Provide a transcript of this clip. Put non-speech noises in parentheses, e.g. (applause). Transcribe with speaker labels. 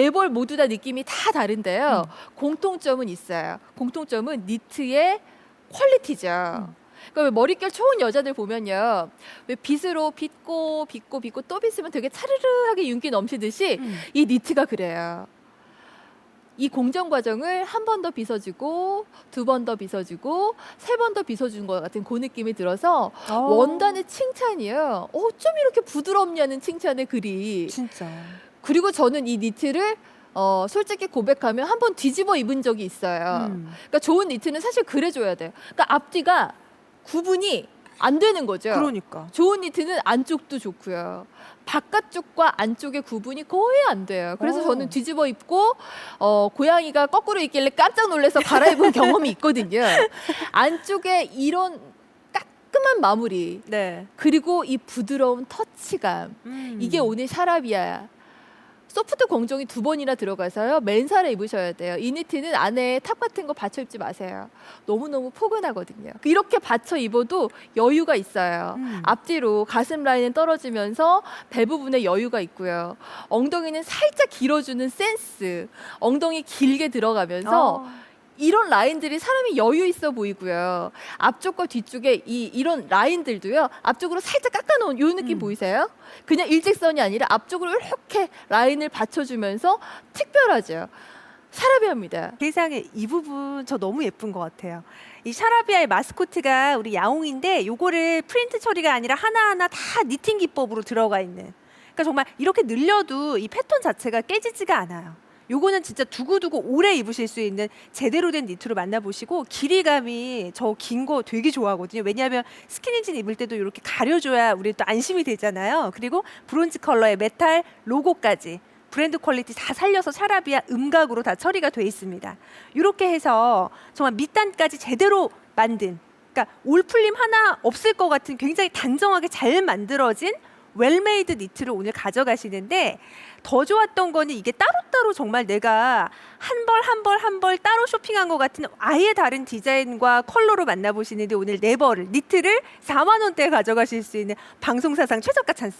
Speaker 1: 네벌 모두 다 느낌이 다 다른데요. 공통점은 있어요. 공통점은 니트의 퀄리티죠. 그러니까 왜 머릿결 좋은 여자들 보면요. 왜 빗으로 빗고 빗고 빗고 또 빗으면 되게 차르르하게 윤기 넘치듯이
Speaker 2: 음.
Speaker 1: 이 니트가 그래요. 이 공정 과정을 한 번 더 빗어주고 두 번 더 빗어주고 세 번 더 빗어준 것 같은 그 느낌이 들어서
Speaker 2: 어.
Speaker 1: 원단의 칭찬이에요. 어쩜 이렇게 부드럽냐는 칭찬의 글이.
Speaker 2: 진짜.
Speaker 1: 그리고 저는 이 니트를 어, 솔직히 고백하면 한 번 뒤집어 입은 적이 있어요.
Speaker 2: 음.
Speaker 1: 그러니까 좋은 니트는 사실 그래줘야 돼요. 그러니까 앞뒤가 구분이 안 되는 거죠.
Speaker 2: 그러니까.
Speaker 1: 좋은 니트는 안쪽도 좋고요. 바깥쪽과 안쪽의 구분이 거의 안 돼요. 그래서
Speaker 2: 어.
Speaker 1: 저는 뒤집어 입고 어, 고양이가 거꾸로 있길래 깜짝 놀라서 갈아입은 경험이 있거든요. (laughs) 안쪽에 이런 깔끔한 마무리
Speaker 2: 네.
Speaker 1: 그리고 이 부드러운 터치감
Speaker 2: 음.
Speaker 1: 이게 오늘 샤라비아야. 소프트 공정이 두 번이나 들어가서요. 맨살에 입으셔야 돼요. 이 니트는 안에 탑 같은 거 받쳐 입지 마세요. 너무너무 포근하거든요. 이렇게 받쳐 입어도 여유가 있어요.
Speaker 2: 음.
Speaker 1: 앞뒤로 가슴 라인은 떨어지면서 배 부분에 여유가 있고요. 엉덩이는 살짝 길어주는 센스. 엉덩이 길게 들어가면서
Speaker 2: 어.
Speaker 1: 이런 라인들이 사람이 여유 있어 보이고요. 앞쪽과 뒤쪽에 이 이런 라인들도요. 앞쪽으로 살짝 깎아놓은 요 느낌
Speaker 2: 음.
Speaker 1: 보이세요? 그냥 일직선이 아니라 앞쪽으로 이렇게 라인을 받쳐주면서 특별하죠. 샤라비아입니다.
Speaker 2: 세상에 이 부분 저 너무 예쁜 것 같아요. 이 샤라비아의 마스코트가 우리 야옹인데 요거를 프린트 처리가 아니라 하나하나 다 니팅 기법으로 들어가 있는. 그러니까 정말 이렇게 늘려도 이 패턴 자체가 깨지지가 않아요. 요거는 진짜 두고두고 오래 입으실 수 있는 제대로 된 니트로 만나보시고 길이감이 저 긴 거 되게 좋아하거든요. 왜냐하면 스키니진 입을 때도 이렇게 가려줘야 우리 또 안심이 되잖아요. 그리고 브론즈 컬러의 메탈 로고까지 브랜드 퀄리티 다 살려서 샤라비아 음각으로 다 처리가 돼 있습니다. 이렇게 해서 정말 밑단까지 제대로 만든 그러니까 올풀림 하나 없을 것 같은 굉장히 단정하게 잘 만들어진 웰메이드 니트를 오늘 가져가시는데 더 좋았던 거는 이게 따로따로 정말 내가 한 벌 한 벌 한 벌 따로 쇼핑한 것 같은 아예 다른 디자인과 컬러로 만나보시는데 오늘 네 벌을 니트를 4만 원대에 가져가실 수 있는 방송사상 최저가 찬스